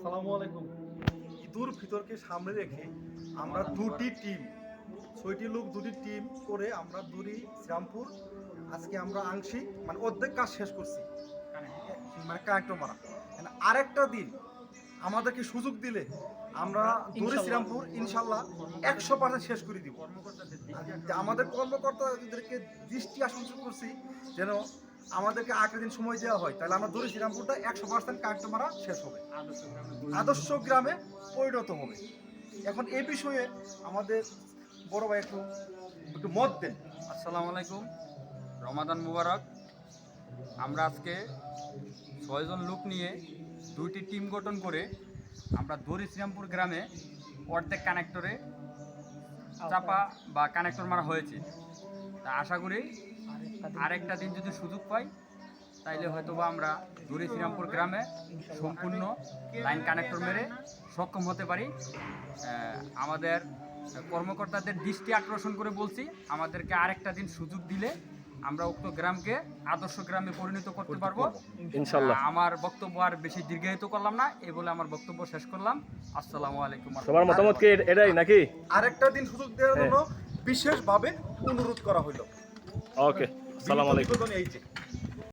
আসসালামু আলাইকুম। ঈদুর ফিতরকে সামনে রেখে আমরা দুটি টিম ছয়টি লোক দুটি টিম করে আমরা দুরি শ্রীরামপুর। আজকে আমরা আংশিক মানে অর্ধেক কাজ শেষ করছি। মানে কানেক্টর মারা। মানে আরেকটা দিন আমাদেরকে সুযোগ দিলে আমরা দুরি শ্রীরামপুর ইনশাল্লাহ একশো পার্সেন্ট শেষ করে দিব। আমাদের কর্মকর্তাদেরকে দৃষ্টি আকর্ষণ করছি যেন আমাদেরকে আগের দিন সময় দেওয়া হয় তাহলে আমরা দুরি শ্রীরামপুরটা একশো পার্সেন্ট কানেক্টর মারা শেষ হবে। আদর্শ গ্রামে পরিণত হবে। এখন এই বিষয়ে আমাদের বড় ভাই একটু একটু মত দেন। আসসালামু আলাইকুম রমাদান মুবারক। আমরা আজকে ছয়জন লোক নিয়ে দুইটি টিম গঠন করে আমরা দড়ি শ্রীরামপুর গ্রামে অর্ধেক কানেক্টরে চাপা বা কানেক্টর মারা হয়েছে। তা আশা করি আরেকটা দিন যদি সুযোগ পাই তাইলে হয়তো বা আমরা দড়ি শ্রীরামপুর গ্রামে সম্পূর্ণ লাইন কানেক্টর মেরে সক্ষম হতে পারি। আমাদের কর্মকর্তাদের দৃষ্টি আকর্ষণ করে বলছি আমাদেরকে আরেকটা দিন সুযোগ দিলে আমরা উক্ত গ্রামকে আদর্শ গ্রামে পরিণত করতে পারব। ইনশাল্লাহ। আমার বক্তব্য আর বেশি দীর্ঘায়িত করলাম না এ বলে আমার বক্তব্য শেষ করলাম। আসসালামু আলাইকুম সবার মতামত কি এটাই নাকি? আরেকটা দিন সুযোগ দেওয়ার জন্য বিশেষভাবে অনুরোধ করা হইল ওকে সালাম আলাইকুম। এই যে।